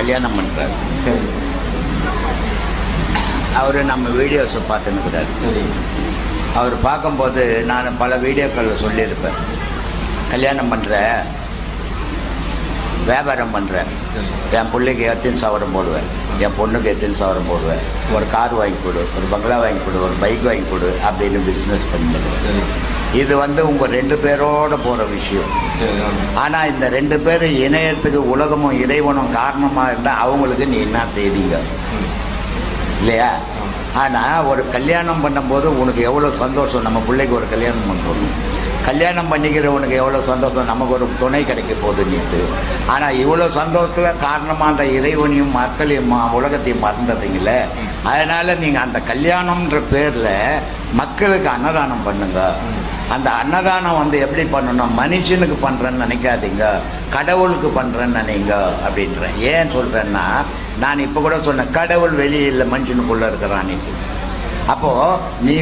கல்யாணம் பண்ணுறாரு சரி. அவர் நம்ம வீடியோஸை பார்த்துன்னுக்குறாரு சரி. அவர் பார்க்கும்போது நான் பல வீடியோக்களில் சொல்லியிருப்பேன். கல்யாணம் பண்ணுற வியாபாரம் பண்ணுறேன் என் பிள்ளைக்கு எத்தனை சவரம் போடுவேன். என் பொண்ணுக்கு எத்தனை சவரம் போடுவேன். ஒரு கார் வாங்கி கொடு ஒரு பங்களா வாங்கி கொடு ஒரு பைக் வாங்கி கொடு அப்படின்னு பிஸ்னஸ் பண்ணுவேன் சரி. இது வந்து உங்கள் ரெண்டு பேரோட போகிற விஷயம். ஆனால் இந்த ரெண்டு பேர் இணையத்துக்கு உலகமும் இறைவனும் காரணமாக இருந்தால் அவங்களுக்கு நீ என்ன செய்தீங்க? இல்லையா? ஆனால் ஒரு கல்யாணம் பண்ணும்போது உனக்கு எவ்வளோ சந்தோஷம்? நம்ம பிள்ளைக்கு ஒரு கல்யாணம் பண்ணுறோம் கல்யாணம் பண்ணிக்கிறவனுக்கு எவ்வளோ சந்தோஷம்? நமக்கு ஒரு துணை கிடைக்க போகுது நீட்டு. ஆனால் இவ்வளோ சந்தோஷத்தில் காரணமாக அந்த இறைவனையும் மக்களையும் உலகத்தையும் மறந்துடுறீங்கள அதனால் நீங்கள் அந்த கல்யாணம்ன்ற பேரில் மக்களுக்கு அன்னதானம் பண்ணுங்கள் அந்த அன்னதானம் வந்து எப்படி பண்ணணும்? மனுஷனுக்கு பண்ணுறேன்னு நினைக்காதீங்க. கடவுளுக்கு பண்ணுறேன்னு நினைங்க அப்படின்றேன். ஏன் சொல்கிறேன்னா நான் இப்போ கூட சொன்னேன் கடவுள் வெளியில் மனுஷனுக்குள்ளே இருக்கிறான் அப்போது நீ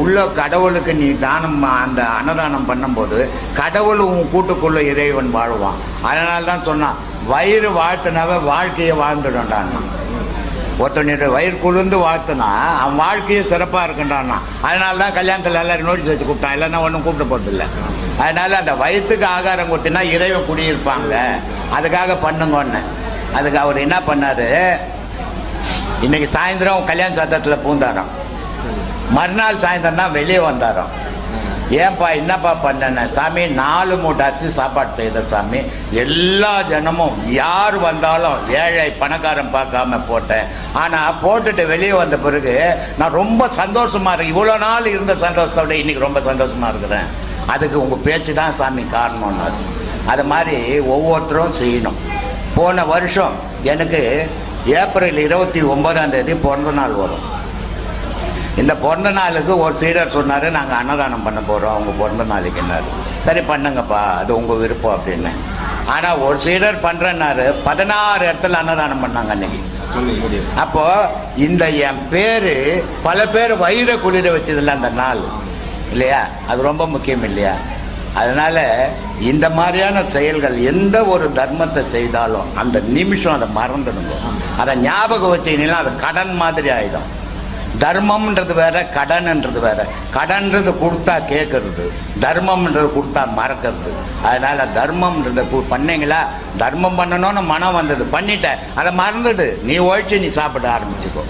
உள்ள கடவுளுக்கு நீ தானம் அந்த அன்னதானம் பண்ணும்போது கடவுள் உன் கூட்டுக்குள்ளே இறைவன் வாழ்வான். அதனால தான் சொன்னான் வயிறு வாழ்த்துனாவே வாழ்க்கையை வாழ்ந்துடும்டான்னா ஒருத்தனுடைய வயிறு குளிர்ந்து வாழ்த்துனா அவன் வாழ்க்கையும் சிறப்பாக இருக்குன்றான்னா. அதனால தான் கல்யாணத்தில் எல்லாரும் நோட்டீஸ் வச்சு கூப்பிட்டான். இல்லைன்னா ஒன்றும் கூப்பிட போகிறதில்ல அதனால அந்த வயிற்றுக்கு ஆகாரம் கொடுத்தினா இறைவன் குடியிருப்பாங்க. அதுக்காக பண்ணுங்கன்னு. அதுக்கு அவர் என்ன பண்ணார்? இன்னைக்கு சாயந்தரம் கல்யாண சத்தத்தில் பூந்தாராம். மறுநாள் சாயந்தரம் தான் வெளியே வந்தாராம். ஏன்பா என்னப்பா பண்ணன? சாமி நாலு மூட்டை அரிசி சாப்பாடு செய்த சாமி. எல்லா ஜனமும் யார் வந்தாலும் ஏழை பணக்காரன் பார்க்காம போட்டேன். ஆனால் போட்டுட்டு வெளியே வந்த பிறகு நான் ரொம்ப சந்தோஷமா இருக்கேன். இவ்வளோ நாள் இருந்த சந்தோஷத்தை விட இன்னைக்கு ரொம்ப சந்தோஷமா இருக்கிறேன். அதுக்கு உங்கள் பேச்சு தான் சாமி காரணம்னாரு அது மாதிரி ஒவ்வொருத்தரும் செய்யணும். போன வருஷம் எனக்கு ஏப்ரல் இருபத்தி ஒன்பதாம் தேதி பிறந்த நாள் வரும். இந்த பிறந்த நாளுக்கு ஒரு சீடர் சொன்னார் நாங்கள் அன்னதானம் பண்ண போகிறோம் அவங்க பிறந்த நாளைக்குன்னாரு சரி பண்ணுங்கப்பா. அது உங்கள் விருப்பம் அப்படின்னு. ஆனால் ஒரு சீடர் பண்ணுறன்னாரு பதினாறு இடத்துல அன்னதானம் பண்ணாங்க அன்னைக்கு. அப்போ இந்த என் பேர் பல பேர் வயிறை குளிர வச்சதில்ல அந்த நாள். இல்லையா? அது ரொம்ப முக்கியம் இல்லையா? அதனால இந்த மாதிரியான செயல்கள் எந்த ஒரு தர்மத்தை செய்தாலும் அந்த நிமிஷம் அதை மறந்துடுங்க. அதை ஞாபகம் வச்சீங்கன்னா அது கடன் மாதிரி ஆயிடும். தர்மம்ன்றது வேற கடன்ன்றது வேற. கடன்றது கொடுத்தா கேட்கறது தர்மம்ன்றது கொடுத்தா மறக்கிறது. அதனால தர்மம்ன்றத கு- பண்ணீங்களா? தர்மம் பண்ணணும்னு மனம் வந்தது. பண்ணிட்டேன் அதை மறந்துடு. நீ ஒழிச்சு நீ சாப்பிட ஆரம்பிச்சுக்கோ.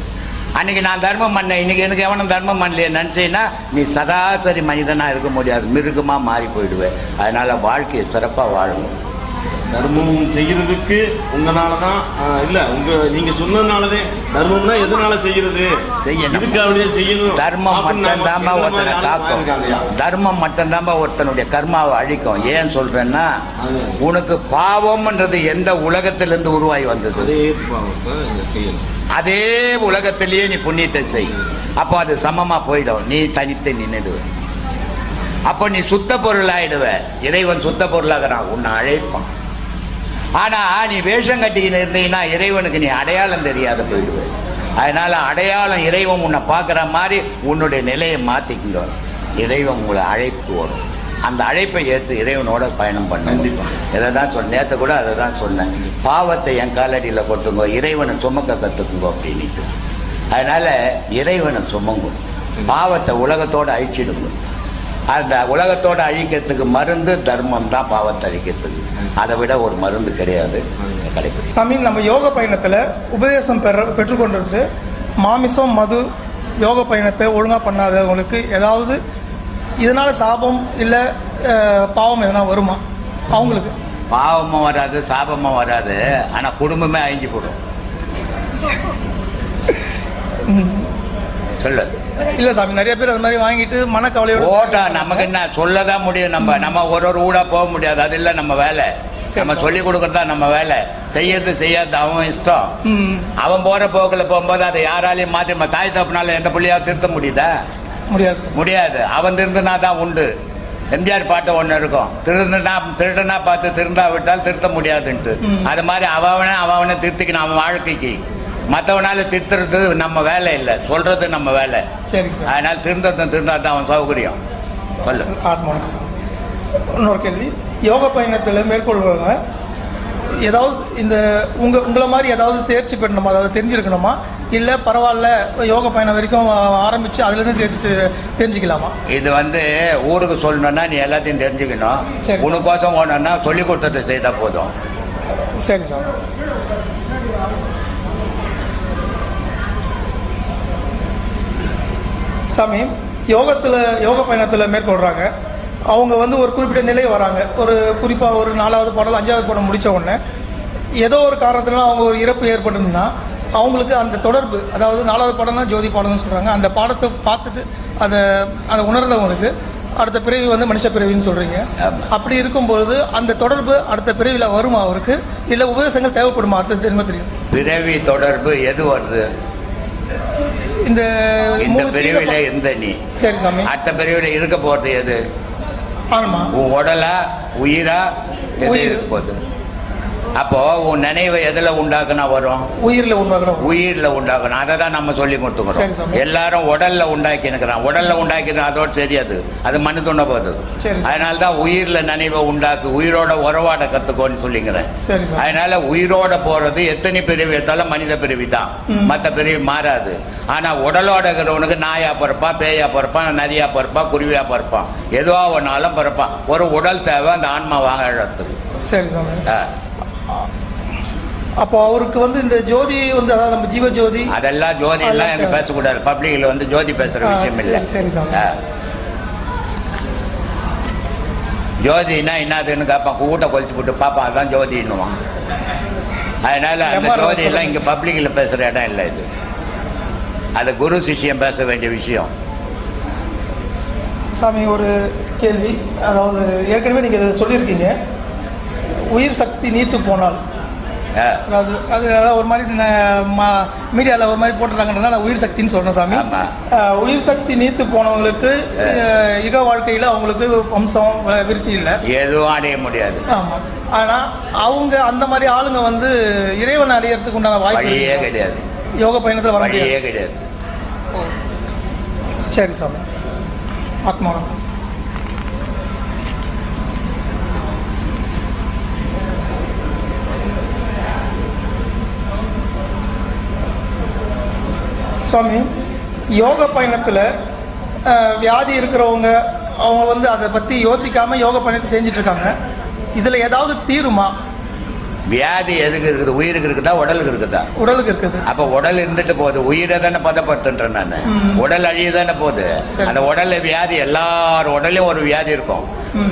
அன்னைக்கு நான் தர்மம் பண்ணேன். இன்னைக்கு எனக்கு எவனும் தர்மம் பண்ணலையே. நினச்சேன்னா நீ சராசரி மனிதனாக இருக்க முடியாது. மிருகமாக மாறி போயிடுவேன். அதனால வாழ்க்கையை சிறப்பாக வாழணும். தர்மம் செய்யறதுக்கு உங்களால தான் இல்ல உங்க நீங்க சொன்னதுனாலதே தர்மம்னா எதனால செய்யறது செய்யணும். இதுக்கு அப்படியே செய்யணும். தர்மம் மட்டும்தாம்பா ஒருத்தனை காக்கும். தர்மம் மட்டும்தாம்பா ஒருத்தனுடைய கர்மாவை அழிக்கும். ஏன் சொல்றேன்னா. உனக்கு பாவம்ன்றது எந்த உலகத்திலிருந்து உருவாகி வந்தது? அதே அதே உலகத்திலேயே நீ புண்ணியத்தை செய். அப்போ அது சமமா போயிடும். நீ தனித்து நின்றுடுவ அப்போ நீ சுத்த பொருள் ஆயிடுவ இறைவன் சுத்த பொருளாகிறான். உன்னை அழைப்பான். ஆனா நீ வேஷம் கட்டிக்கிட்டு இருந்தீங்கன்னா இறைவனுக்கு நீ அடையாளம் தெரியாத போயிடுவ. அதனால அடையாளம் இறைவன் உன்னை பார்க்குற மாதிரி உன்னுடைய நிலையை மாத்திக்குங்க. இறைவன் உங்களை அழைப்பு வரும் அந்த அழைப்பை ஏற்று இறைவனோட பயணம் பண்ண. இதை தான் சொன்னேன் நேற்று கூட அதை தான் சொன்னேன். பாவத்தை என் காலடியில் கொட்டுங்க இறைவனை சுமக்க கற்றுக்குங்க அப்படின்ட்டு அதனால இறைவனை சுமங்க பாவத்தை உலகத்தோட அழிச்சிடுங்க. அந்த உலகத்தோட அழிக்கிறதுக்கு மருந்து தர்மம் தான் பாவத்தை அழிக்கிறதுக்கு. அதை விட ஒரு மருந்து கிடையாது. கடைபிடி. சாமி நம்ம யோக பயணத்தில் உபதேசம் பெற பெற்றுக்கொண்டிருக்கு மாமிசம் மது யோக பயணத்தை ஒழுங்காக பண்ணாதவங்களுக்கு ஏதாவது இதனால சாபம் இல்லை பாவம் எதனா வருமா? அவங்களுக்கு. பாவமும் வராது சாபமும் வராது. ஆனா குடும்பமே அழிஞ்சு போடும். சொல்லு இல்லை சாமி நிறைய பேர் அது மாதிரி வாங்கிட்டு மனக்கவலையோட ஓட்டா நமக்கு என்ன சொல்லதான் முடியும் நம்ம. நம்ம ஒரு ஒரு ஊடா போக முடியாது. அது இல்லை நம்ம வேலை. நம்ம. சொல்லி கொடுக்கறதா நம்ம வேலை. செய்யறது செய்யாத அவன் இஷ்டம். அவன் போற போக்கில் போகும்போது அதை யாராலையும் மாற்றி நம்ம தாய் தப்புனால எந்த புள்ளியாவது திருத்த முடியுதா? முடியாது முடியாது. அவன் திருந்தினா தான் உண்டு. எம்ஜிஆர் பாட்டு ஒன்று இருக்கும். திருந்தனா திருடனா பார்த்து திருந்தா விட்டால் திருத்த முடியாதுன்ட்டு. அது மாதிரி அவனை அவனை திருத்திக்கணும் அவன் வாழ்க்கைக்கு. மற்றவனால திருத்துறது நம்ம வேலை இல்லை. சொல்றது நம்ம வேலை. சரிங்க சார். அதனால திருந்தத்தை திருந்தா தான் அவன் சௌகரியம். சொல்லு. ஆத்மா வணக்கம் சார் இன்னொரு கேள்வி. யோக பயணத்தில் மேற்கொள்வாங்க ஏதாவது இந்த உங்க உங்களை மாதிரி ஏதாவது தேர்ச்சி பெறணுமா? அதாவது தெரிஞ்சிருக்கணுமா? இல்லை பரவாயில்ல யோக பயணம் வரைக்கும் ஆரம்பிச்சு அதுலேருந்து தெரிஞ்சு தெரிஞ்சுக்கலாமா? இது வந்து ஊருக்கு சொல்லணும்னா நீ எல்லாத்தையும் தெரிஞ்சுக்கணும். சரி. உனக்கோசம் ஓடணும்னா சொல்லி கொடுத்ததை செய்தால் போதும். சரி சாமி சாமி யோகத்தில் யோக பயணத்தில் மேற்கொள்கிறாங்க அவங்க வந்து ஒரு குறிப்பிட்ட நிலை வராங்க. ஒரு குறிப்பாக ஒரு நாலாவது பாடல் அஞ்சாவது பாடம் முடித்த உடனே ஏதோ ஒரு காரணத்தினால அவங்க ஒரு இறப்பு ஏற்பட்டிருந்தா அவங்களுக்கு அந்த தொடர்பு அதாவது நாலாவது பாடம் தான் ஜோதி பாடம்னு சொல்கிறாங்க அந்த பாடத்தை பார்த்துட்டு அதை அதை உணர்ந்தவங்களுக்கு அடுத்த பிறவி வந்து மனுஷ பிறவின்னு சொல்கிறீங்க அப்படி இருக்கும்பொழுது அந்த தொடர்பு அடுத்த பிறவியில் வருமா அவருக்கு? இல்லை உபதேசங்கள் தேவைப்படுமா? அடுத்த திரும்ப தெரியும். பிறவி தொடர்பு எது வருது? இந்த இந்த பிரிவில் இருந்த நீ? சரி சாமி. அடுத்த பிரிவில் இருக்க போகிறது எது? ஆமா. உன் உடலா உயிரா எது. இருக்க போகுது? அப்போ உன் நினைவை எதுல உண்டாக்குனா வரும்? உயிரில் உருவாகிறோம் உயிர்ல உண்டாக்கணும். அதை தான் நம்ம சொல்லி சரி, கொடுத்துக்கிறோம். எல்லாரும் உடல்ல உண்டாக்கி நிற்கிறான் உடல்ல உண்டாக்கினா அதோட சரியாது அது. மண்ணு துண்ண போகுது. சரி. அதனால தான் உயிர்ல நினைவை உண்டாக்கு உயிரோட உறவாட கத்துக்கோன்னு சொல்லிங்கிறேன். சரி அதனால உயிரோட போறது எத்தனை பிரிவு எடுத்தாலும் மனித பிரிவு தான். மற்ற பிரிவு மாறாது. ஆனா உடலோட இருக்கிறவனுக்கு நாயா பிறப்பான் பேயா பிறப்பான் நரியா பிறப்பான் குருவியா பிறப்பான் எதுவா ஒன்னாலும் பிறப்பான் ஒரு உடல் தேவை அந்த ஆன்மா வாழறதுக்கு சரி ஆ. அப்போ அவருக்கு வந்து இந்த ஜோதி வந்து அதாவது நம்ம ஜீவ ஜோதி. அதெல்லாம் ஜோதி எல்லாம் எங்க பேசக்கூடாது. பப்ளிக்ல வந்து ஜோதி பேசுற விஷயம் இல்ல. சரி, சரி. ஜோதினா என்னதுன்னு கேட்பான் கூட்ட கொளுத்து போட்டு பாப்பா அதான் ஜோதின்னுவான். அதனால அந்த ஜோதி எல்லாம். இங்க பப்ளிக்ல பேசுற இடம் இல்லை இது. அது குரு சிஷ்யம் பேச வேண்டிய விஷயம். சாமி ஒரு கேள்வி. அதாவது ஏற்கனவே நீங்கள் சொல்லியிருக்கீங்க. உயிர் சக்தி நீத்து போனால். அதாவது அது ஒரு மாதிரி மீடியாவில் ஒரு மாதிரி போட்டுறாங்கன்றதுனால நான் உயிர் சக்தின்னு சொல்கிறேன் சாமி. உயிர் சக்தி நீத்து போனவங்களுக்கு இக வாழ்க்கையில் அவங்களுக்கு வம்சம் விருத்தி இல்லை. எதுவும் அடைய முடியாது. ஆமாம் ஆனால் அவங்க அந்த மாதிரி ஆளுங்க வந்து இறைவன் அடையறதுக்கு உண்டான வாய்ப்பு? கிடையாது. யோக பயணத்தில் வர முடியாது. கிடையாது. சரி சாமி. ஆத்மா சுவாமி யோக பயணத்தில் வியாதி இருக்கிறவங்க அவங்க வந்து அதை பற்றி யோசிக்காமல் யோக பயணத்தை செஞ்சுட்டு இருக்காங்க இதில் ஏதாவது தீருமா? வியாதி எதுக்கு இருக்குது? உயிருக்கு இருக்குதா உடலுக்கு இருக்குதா? உடலுக்கு இருக்குது. அப்ப உடல் இருந்துட்டு போகுது. உயிரை தானே பதப்படுத்துன்றேன் நான். உடல் அழிய தானே போகுது. அந்த உடல்ல வியாதி எல்லார் உடலையும் ஒரு வியாதி இருக்கும்.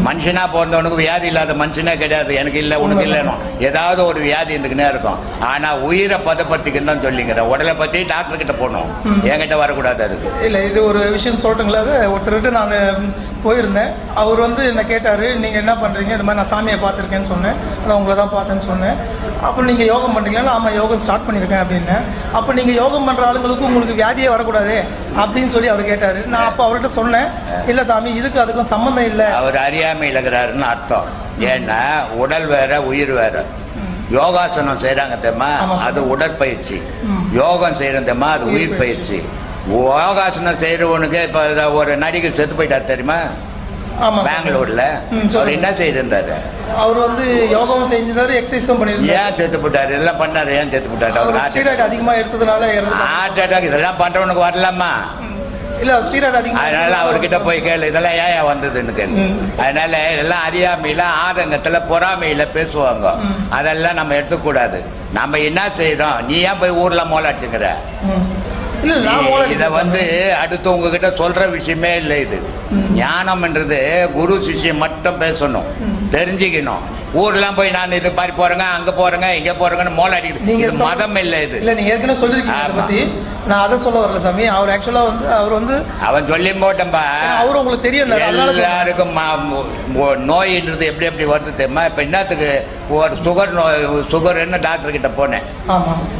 மனுஷனா பிறந்தவனுக்கு வியாதி இல்லாத மனுஷனே கிடையாது. எனக்கு இல்லை உனக்கு. இல்லைன்னு ஏதாவது ஒரு வியாதி இருந்துக்கினே இருக்கும். ஆனா உயிரை பதப்படுத்திக்கன்னு தான் சொல்லிங்கிறேன் உடலை பத்தி டாக்டர் கிட்ட போகணும். என்கிட்ட வரக்கூடாது அதுக்கு. இல்லை இது ஒரு விஷயம் சொல்லட்டுங்களா? அது ஒருத்தர்கிட்ட நான் போயிருந்தேன். அவர் வந்து என்ன கேட்டார் நீங்கள் என்ன பண்ணுறீங்க இந்த மாதிரி நான் சாமியை பார்த்துருக்கேன்னு சொன்னேன். அதான் உங்களை தான் பார்த்தேன்னு சொன்னேன். அப்புறம் நீங்கள் யோகம் பண்ணுறீங்களா ஆமாம் யோகம் ஸ்டார்ட் பண்ணியிருக்கேன் அப்படின்னு. அப்போ நீங்கள் யோகம் பண்ணுற ஆளுங்களுக்கு உங்களுக்கு வியாதியே வரக்கூடாது. அப்படின்னு சொல்லி அவர் கேட்டார். நான் அப்போ அவர்கிட்ட சொன்னேன். இல்லை சாமி இதுக்கு அதுக்கும் சம்மந்தம் இல்லை. அவர் அறியாமையில் இருக்கிறாருன்னு அர்த்தம். ஏன்னா உடல் வேற உயிர் வேற. யோகாசனம் செய்றாங்க தெரியுமா. அது உடற்பயிற்சி. யோகம் செய்யறது தெரியுமா? அது உயிர் பயிற்சி. யோகாசனம் செய்யறவனுக்கு இப்ப ஒரு நடிகர் செத்து போயிட்டார் தெரியுமா? பெங்களூர்ல. அவர். என்ன செய்திருந்தாரு? அவர் வந்து யோகம் செஞ்சிருந்தாரு எக்ஸசைஸும் பண்ணியிருந்தாரு. ஏன் செத்து போட்டாரு? இதெல்லாம் பண்ணாரு ஏன் செத்து போட்டாரு? அவர் ஸ்டீராய்டு அதிகமாக எடுத்ததுனால ஹார்ட் அட்டாக் இதெல்லாம் பண்றவனுக்கு வரலாமா? இல்லை ஸ்டீராய்டு அதிகமாக அதனால அவர்கிட்ட போய் கேளு இதெல்லாம் ஏன் வந்ததுன்னு கேளு. அதனால இதெல்லாம் அறியாமையில ஆதங்கத்துல பொறாமையில பேசுவாங்க. அதெல்லாம் நம்ம எடுத்துக்கூடாது. நம்ம என்ன செய்யறோம் நீ ஏன் போய் ஊர்ல மோலாச்சுங்கிற இத வந்து அடுத்து உங்ககிட்ட சொல்ற விஷயமே இல்லை இது. ம். ஞானம்ன்றது குரு சிஷ்யம் மட்டும் பேசணும். தெரிஞ்சுக்கணும். ஊர்லாம் போய் நான் இது மாதிரி போறேங்க அங்க போறேங்க இங்க போறேங்கன்னு மோல அடிக்கிறது நீங்க மதம் இல்லை இது. இல்ல நீங்க ஏற்கனவே சொல்லிருக்கீங்க அதை. பத்தி. நான் அதை சொல்ல வரல சாமி. அவர் ஆக்சுவலா வந்து அவர் வந்து அவன் சொல்லி போட்டம்பா அவரு உங்களுக்கு சொல்றேன். எல்லாருக்கும் நோயின்றது எப்படி எப்படி வருது தெரியுமா? இப்ப என்னத்துக்கு ஒரு சுகர் நோய் சுகர்னு டாக்டர் கிட்ட போனேன்.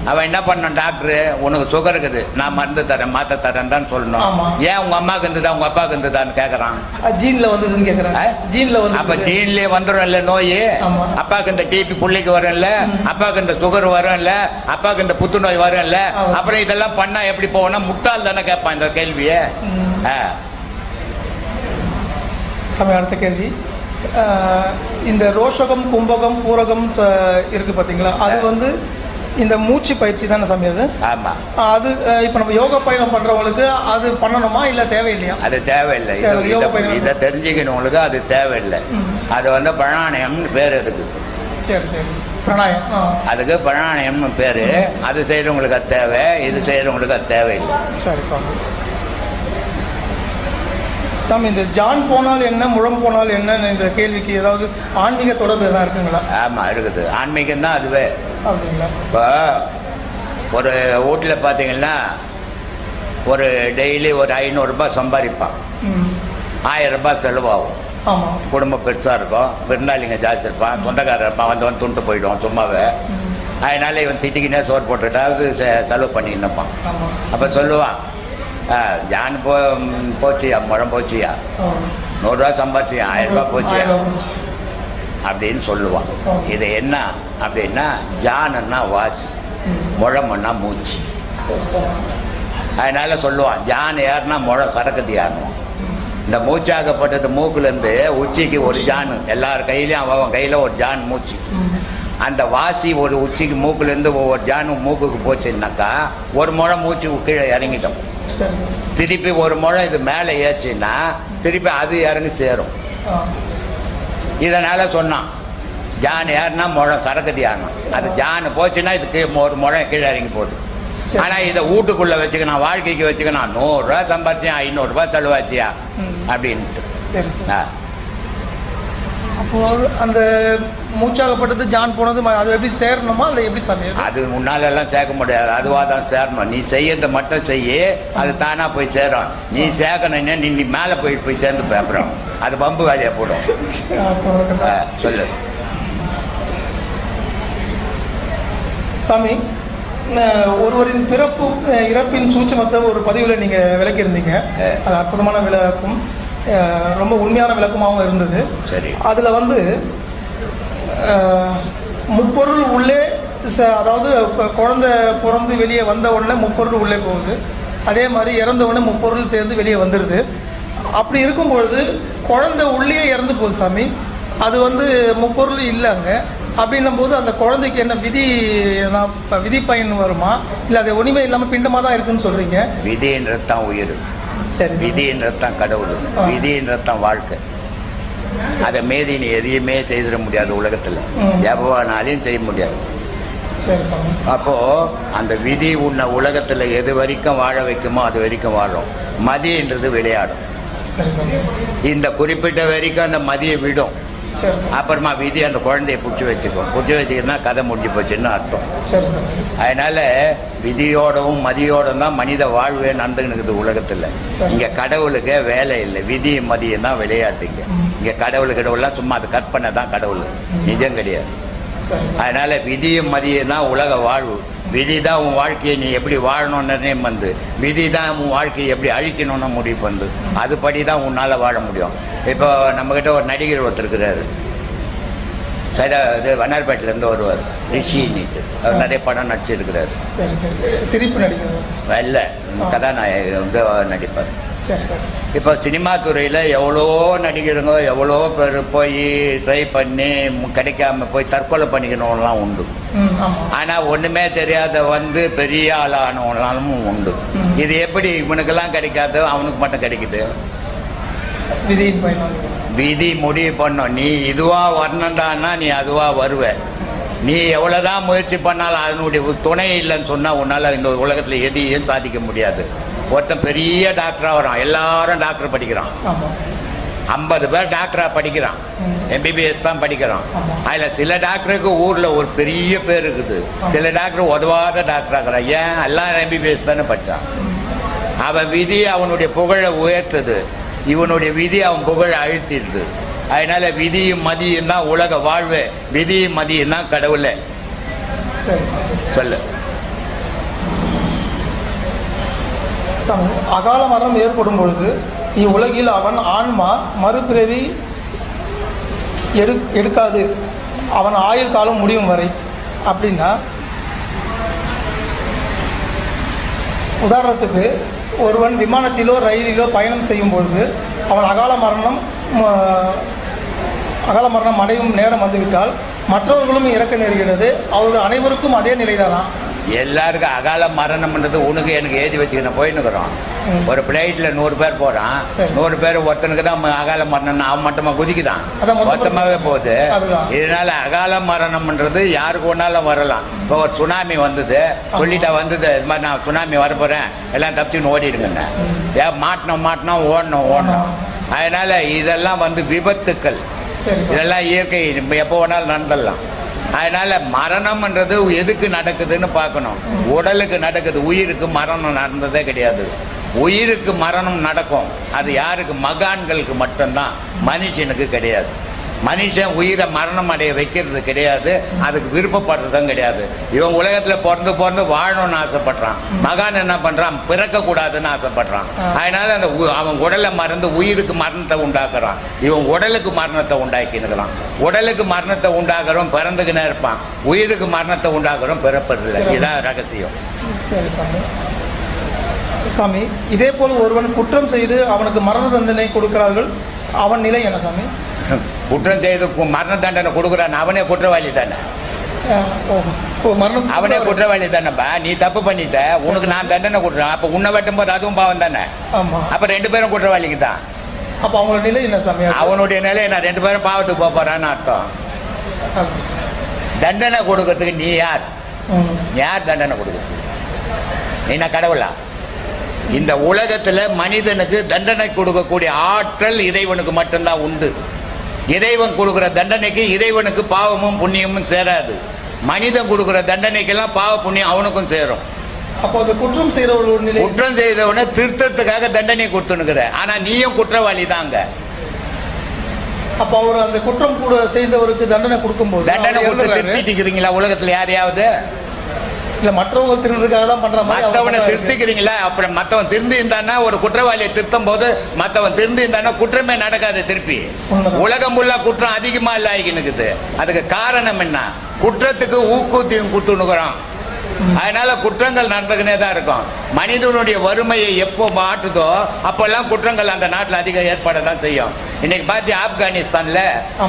அவன் என்ன பண்ணான் டாக்டர் உனக்கு சுகர் இருக்குது. நான் மருந்து தரேன் மாத்த தரேன் தான் சொல்லணும். ஏன் உங்க அம்மாக்கு இருந்ததா உங்க அப்பாவுக்கு இருந்ததான்னு கேக்குறான். அஹ் ஜீன்ல வந்ததுன்னு கேக்குறேன். ஆ? ஜீன்ல வந்து அப்ப ஜீன்லயே வந்துடும் இல்ல நோய். அப்பாவுக்கு இந்த டிபி புள்ளைக்கு வரும்ல அப்பாவுக்கு இந்த சுகர் வரும்ல அப்பாவுக்கு இந்த புத்துநோய் வரும்ல ஆமா. அப்புறம் இதெல்லாம் பண்ணா எப்படி போவோம்னா முட்டாள் தானே கேட்பான் இந்த கேள்வியை. ம். ஆ. சாமி அடுத்த கேள்வி. இந்த ரோஷகம் கும்பகம் பூரகம் ச- இருக்கு பார்த்தீங்களா அது வந்து இந்த மூச்சு பயிற்சி தானே சாமி அது? ஆமாம் அது இப்போ நம்ம யோகா பயணம் பண்ணுறவங்களுக்கு அது பண்ணணுமா இல்லை தேவையில்லையா? அது தேவையில்லை. தேவை, இது- தெரிஞ்சுக்கணுங்களுக்கு அது தேவையில்லை. அது வந்து பிராணாயம்னு பேர் அதுக்கு. சரி சரி. பிராணாயம். அதுக்கு பிராணாயம்னு பேர். அது செய்கிறவங்களுக்கு அது தேவை இது செய்கிறவங்களுக்கு அது தேவையில்லை. சரி சாமி. சாமி இந்த ஜான் போனால் என்ன முழம் போனால் என்னன்னு இந்த கேள்விக்கு ஏதாவது ஆன்மீக தொடர்பு எதாவது இருக்குங்களா? ஆமாம் இருக்குது. ஆன்மீகம் தான் அதுவே. அப்படிங்களா? இப்போ ஒரு வீட்டில் பார்த்தீங்கன்னா ஒரு டெய்லி ஒரு ஐநூறுரூபா சம்பாதிப்பான். ரூபாய் செலவாகும். ஆமாம் குடும்பம் பெருசாக இருக்கும். விருந்தாளிங்க ஜாஸ்தி இருப்பான். சொந்தக்காரர் இருப்பான். வந்து வந்து துண்டு போயிடுவான் சும்மாவே. அதனால இவன் திட்டிக்கினே சோறு செ- செலவு பண்ணின்னு இருப்பான். அப்போ சொல்லுவான் "ஆ, ஜான் போ போச்சியா முழம் போச்சியா. நூறுரூவா சம்பாதிச்சியா ஆயிரம் ரூபாய் போச்சியா. அப்படின்னு சொல்லுவான் இது என்ன அப்படின்னா ஜானுன்னா வாசி முழம்னா மூச்சு அதனால சொல்லுவான் ஜான் ஏறுனா முழம் சரக்கு ஏறணும் இந்த மூச்சாகப்பட்டது மூக்குலேருந்து உச்சிக்கு ஒரு ஜான் எல்லார் கையிலையும் அவன் கையில் ஒரு ஜான் மூச்சு அந்த வாசி ஒரு உச்சிக்கு மூக்குலேருந்து ஒவ்வொரு ஜானும் மூக்குக்கு போச்சுன்னாக்கா ஒரு முழம் மூச்சு கீழே இறங்கிட்டோம் திருப்பி ஒரு முழம் இது மேலே ஏச்சுன்னா திருப்பி அது இறங்கி சேரும். இதனால சொன்னான் ஜான் ஏறினா முழம் சரக்கு தியானம் அது ஜான் போச்சுன்னா இது கீழே ஒரு முழம் கீழே இறங்கி போகுது. சரி. ஆனா இதை வீட்டுக்குள்ள வச்சுக்கணும் வாழ்க்கைக்கு வச்சுக்கணும். நூறுரூவா சம்பாதிச்சேன் ஐநூறுரூவா செலவாச்சியா. அப்படின்ட்டு. ஆ. அப்போ அந்த மூச்சாகப்பட்டது ஜான் போனது அது எப்படி சேரணுமா இல்லை எப்படி சாமி? அது? முன்னால எல்லாம் சேர்க்க முடியாது. அதுவாக தான் சேரணும். நீ செய்யறத மட்டும் செய்ய அது தானா போய் சேரும். நீ சேர்க்கணும்னா நீ நீ மேலே போய் போய் சேர்ந்து போய் அப்புறம். அது பம்பு வேலையாக போடும். சொல்லு. சாமி ஒருவரின் பிறப்பு இறப்பின் சூட்சமத்தை ஒரு பதிவில் நீங்கள் விளக்கியிருந்தீங்க. அது அற்புதமான விளக்கம். ரொம்ப உண்மையான விளக்கமாகவும் இருந்தது. சரி. அதில் வந்து முப்பொருள் உள்ளே ச- அதாவது குழந்தை பிறந்து வெளியே வந்த உடனே முப்பொருள் உள்ளே போகுது. அதே மாதிரி இறந்த உடனே முப்பொருள் சேர்ந்து வெளியே வந்துடுது அப்படி இருக்கும் பொழுது குழந்தை உள்ளே இறந்து போகுது சாமி. அது வந்து முப்பொருள் இல்லைங்க அப்படின்னும் போது அந்த குழந்தைக்கு என்ன விதி விதி பயன் வருமா? இல்லை அது ஒன்றுமே இல்லாமல் பிண்டமாக தான் இருக்குன்னு சொல்கிறீங்க விதின்றது தான் உயிர். சரி. சரி. விதின்றது தான் கடவுள். ஆ. விதின்றது தான் வாழ்க்கை. அதை மீறி நீ எதையுமே செய்திட முடியாது உலகத்தில். எவ்வளோனாலையும் செய்ய முடியாது. அப்போ அந்த விதி உன்னை உலகத்தில் எது வரைக்கும் வாழ வைக்குமோ அது வரைக்கும் வாழும். மதின்றது விளையாடும். இந்த குறிப்பிட்ட வரைக்கும் அந்த மதியை விடும். அப்புறமா விதி அந்த குழந்தைய பிடிச்சி வச்சுக்கும். பிடிச்சி வச்சுக்கினா கதை முடிஞ்சு போச்சுன்னு அர்த்தம். அதனால விதியோடவும் மதியோடும் தான் மனித வாழ்வே நடந்துக்கிட்டு உலகத்தில். இங்க கடவுளுக்கு வேலை இல்லை. விதி மதியம் தான் விளையாட்டுங்க. இங்க கடவுள் கடவுள்லாம் சும்மா அது கற்பனை தான் கடவுள். நிஜம் கிடையாது. அதனால விதியும் மதியம் தான் உலக வாழ்வு. விதி தான் உன் வாழ்க்கையை நீ எப்படி நிர்ணயம் வந்து விதி தான் உன் வாழ்க்கையை எப்படி அழிக்கணும்னு முடிவு வந்து அதுபடி தான் உன்னால் வாழ முடியும். இப்போ நம்மக்கிட்ட ஒரு நடிகர் ஒருத்தர் இருக்கிறாரு. சரி இது வண்ணார்பேட்டிலேருந்து வருவார் ரிஷின்னுட்டு. அவர் நிறைய படம் நடிச்சிருக்கிறாரு. சரி சரி. சிரிப்பு நடிக்கிறது வெள்ள கதாநாயகர் வந்து நடிப்பார். சரி சரி. இப்போ சினிமா துறையில் எவ்வளோ நடிகருங்க எவ்வளோ பேர் போய் ட்ரை பண்ணி கிடைக்காம போய் தற்கொலை பண்ணிக்கணும்லாம் உண்டு. ஆனால் ஒன்றுமே தெரியாத வந்து பெரிய ஆளானவனாலும் உண்டு. இது எப்படி இவனுக்கெல்லாம் கிடைக்காது அவனுக்கு மட்டும் கிடைக்குது? விதி முடிவு பண்ணும் நீ இதுவா வரணுண்டான்னா நீ அதுவா வருவ. நீ எவ்வளோதான் முயற்சி பண்ணாலும் அதனுடைய துணை இல்லைன்னு சொன்னால் உன்னால் இந்த உலகத்தில் எதையும் சாதிக்க முடியாது. ஒருத்தன் பெரிய டாக்டராக வரான். எல்லாரும் டாக்டர் படிக்கிறான். ஐம்பது பேர் டாக்டரா படிக்கிறான். எம்பிபிஎஸ் தான் படிக்கிறான். அதில் சில டாக்டருக்கு ஊரில் ஒரு பெரிய பேர் இருக்குது. சில டாக்டர் உதவாத டாக்டர் இருக்கிறான். ஏன்? எல்லாம் எம்பிபிஎஸ் தானே படித்தான் அவன் விதி அவனுடைய புகழை உயர்த்துது. இவனுடைய விதி அவன் புகழை அழுத்திடுது. அதனால விதியும் மதியும் தான் உலக வாழ்வு. விதியும் மதியும் தான் கடவுளே. சொல்லு. சம் அகால மரணம் ஏற்படும் பொழுது இவ்வுலகில் அவன் ஆன்மா மறுபிறவி எடு எடுக்காது. அவன் ஆயுள் காலம் முடியும் வரை. அப்படின்னா உதாரணத்துக்கு ஒருவன் விமானத்திலோ ரயிலிலோ பயணம் செய்யும் பொழுது அவன் அகால மரணம் அகால மரணம் அடையும் நேரம் வந்துவிட்டால் மற்றவர்களும் இறக்க நேர்கிறது. அவர்கள் அனைவருக்கும் அதே நிலைதானா? எல்லாருக்கும் அகால மரணம்ன்றது உனக்கு எனக்கு எழுதி வச்சுக்கணும் போயின்னுக்குறோம். ஒரு பிளைட்டில் நூறு பேர் போகிறான். நூறு பேர் ஒருத்தனுக்கு தான் அகால மரணம் அவன் மட்டுமா குதிக்குதான். மொத்தமாகவே போகுது. இதனால அகால மரணம்ன்றது யாருக்கு ஒன்றாலும் வரலாம். இப்போ ஒரு சுனாமி வந்தது. சொல்லிட்டா வந்தது. இது மாதிரி நான் சுனாமி வரப்போகிறேன் எல்லாம் தப்பிச்சுன்னு ஓடிடுங்கண்ணே ஏன் மாட்டினோம் மாட்டினோம் ஓடணும் ஓடணும். அதனால இதெல்லாம் வந்து விபத்துக்கள். இதெல்லாம் இயற்கை. எப்போ வேணாலும் நடந்துடலாம். அதனால மரணம்ன்றது எதுக்கு நடக்குதுன்னு பார்க்கணும். உடலுக்கு நடக்குது உயிருக்கு மரணம் நடந்ததே கிடையாது. உயிருக்கு மரணம் நடக்கும். அது யாருக்கு? மகான்களுக்கு மட்டும்தான். மனுஷனுக்கு கிடையாது. மனுஷன் உயிரை மரணம் அடைய வைக்கிறது கிடையாது. அதுக்கு விருப்பப்படுறதும் கிடையாது. இவன் உலகத்துல பிறந்து பிறந்து வாழணும்னு ஆசைப்படுறான். மகான் என்ன பண்றான்? பிறக்க கூடாதுன்னு ஆசைப்படுறான். அதனால அந்த உ- அவன் உடலை மறந்து உயிருக்கு மரணத்தை உண்டாக்குறான். இவன் உடலுக்கு மரணத்தை உண்டாக்கினுக்கிறான். உடலுக்கு மரணத்தை உண்டாகிறோம் பிறந்துக்கினே இருப்பான். உயிருக்கு மரணத்தை உண்டாகிறோம் பிறப்பதில்லை. இதான் ரகசியம். சரி சாமி. சாமி இதே போல் ஒருவன் குற்றம் செய்து அவனுக்கு மரண தண்டனை கொடுக்கிறார்கள் அவன் நிலை என்ன சாமி? குற்றம் செய்து மரண தண்டனை கொடுக்குறான் அவனே குற்றவாளி தானே. அவனே குற்றவாளி. தானேப்பா. நீ தப்பு பண்ணிட்ட. உனக்கு நான் தண்டனை கொடுறேன் அப்ப உன்னை வெட்டும் போது அதுவும் பாவம் தானே. அப்ப ரெண்டு பேரும் குற்றவாளிக்கு தான். அப்ப அவங்களோட நிலை என்ன அவனுடைய நிலையை நான் ரெண்டு பேரும் பாவத்துக்கு போக போறான்னு அர்த்தம். தண்டனை கொடுக்கறதுக்கு நீ யார். யார் தண்டனை கொடுக்குறது? நீ என்ன கடவுளா? இந்த உலகத்துல மனிதனுக்கு தண்டனை கொடுக்கக்கூடிய ஆற்றல் இறைவனுக்கு மட்டும்தான் உண்டு. இறைவன் கொடுக்கிற தண்டனைக்கு இறைவனுக்கு பாவமும் புண்ணியமும் சேராது. மனிதன் கொடுக்கிற தண்டனைக்கெல்லாம் பாவ புண்ணியம் அவனுக்கும் சேரும். அப்போ அந்த குற்றம் நிலை. குற்றம் செய்தவனை திருத்தத்துக்காக தண்டனை கொடுத்துனுக்குற ஆனா நீயும் குற்றவாளி தாங்க அப்ப அவர் அந்த குற்றம் கூட செய்தவருக்கு தண்டனை கொடுக்கும்போது தண்டனை கொடுத்து இறந்துடுறாரு. திருத்திக்கிறீங்களா உலகத்துல யாரையாவது? இல்ல மற்றவங்க திருடுறதுக்காக தான் பண்ற மாதிரி இருக்கு. திருத்திக்கிறீங்களா அப்புறம் மத்தவன் திருந்தி இருந்தானா ஒரு குற்றவாளியை திருத்தும் போது மத்தவன் திருந்தி இருந்தானா குற்றமே நடக்காது திருப்பி. உலகம் ஃபுல்லா குற்றம் அதிகமா இல்ல ஆகினுக்குது அதுக்கு காரணம் என்ன? குற்றத்துக்கு ஊக்குத்தியும் கொடுத்துனுக்குறோம் அதனால குற்றங்கள் நடந்துக்கினே தான் இருக்கும். மனிதனுடைய வறுமையை எப்போ மாட்டுதோ அப்பெல்லாம் குற்றங்கள் அந்த நாட்டில் அதிகம் ஏற்பட தான் செய்யும். இன்னைக்கு பார்த்து ஆப்கானிஸ்தான்ல.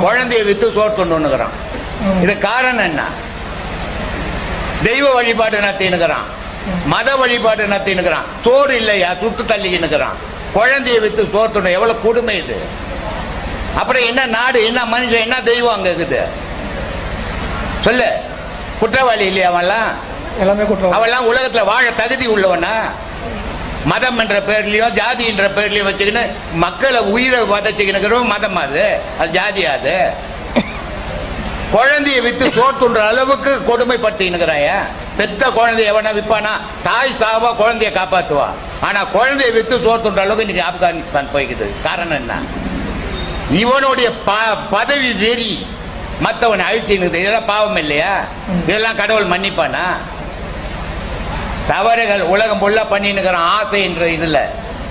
குழந்தைய வித்து சோறு தொண்டுனுக்குறான் ம். இது காரணம் என்ன? தெய்வ வழிபாடு நடத்தினுக்கிறான் மத வழிபாடு நடத்தினுக்கிறான் சோறு இல்லையா? சுட்டு தள்ளிக்கினுக்கிறான் குழந்தைய வித்து சோத்துணும் எவ்வளவு கொடுமை இது? அப்புறம் என்ன நாடு என்ன மனுஷன் என்ன தெய்வம் அங்க இருக்குது? சொல்லு. குற்றவாளி இல்லையா அவன்லாம்? எல்லாமே குற்றம் அவெல்லாம் உலகத்துல வாழ தகுதி உள்ளவனா? மதம் என்ற பேர்லயும் ஜாதி என்ற பேர்லயும் வச்சுக்கின்னு மக்களை உயிரை வதச்சுக்கினுக்கிறோம் மதம் அது. அது ஜாதி அது. குழந்தைய வித்து சோத்துன்ற அளவுக்கு கொடுமைப்படுத்தினுக்கிறாய பெத்த குழந்தைய எவனா விற்பானா? தாய் சாவா குழந்தைய காப்பாத்துவா. ஆனா குழந்தைய வித்து சோத்துன்ற அளவுக்கு இன்னைக்கு ஆப்கானிஸ்தான் போய்க்குது. காரணம் என்ன? இவனுடைய ப- பதவி வெறி மற்றவன் அழிச்சுனுது இதெல்லாம் பாவம் இல்லையா? இதெல்லாம் கடவுள் மன்னிப்பானா? தவறுகள் உலகம் ஃபுல்லாக பண்ணின்னுக்கிறான் ஆசை என்ற இதுல.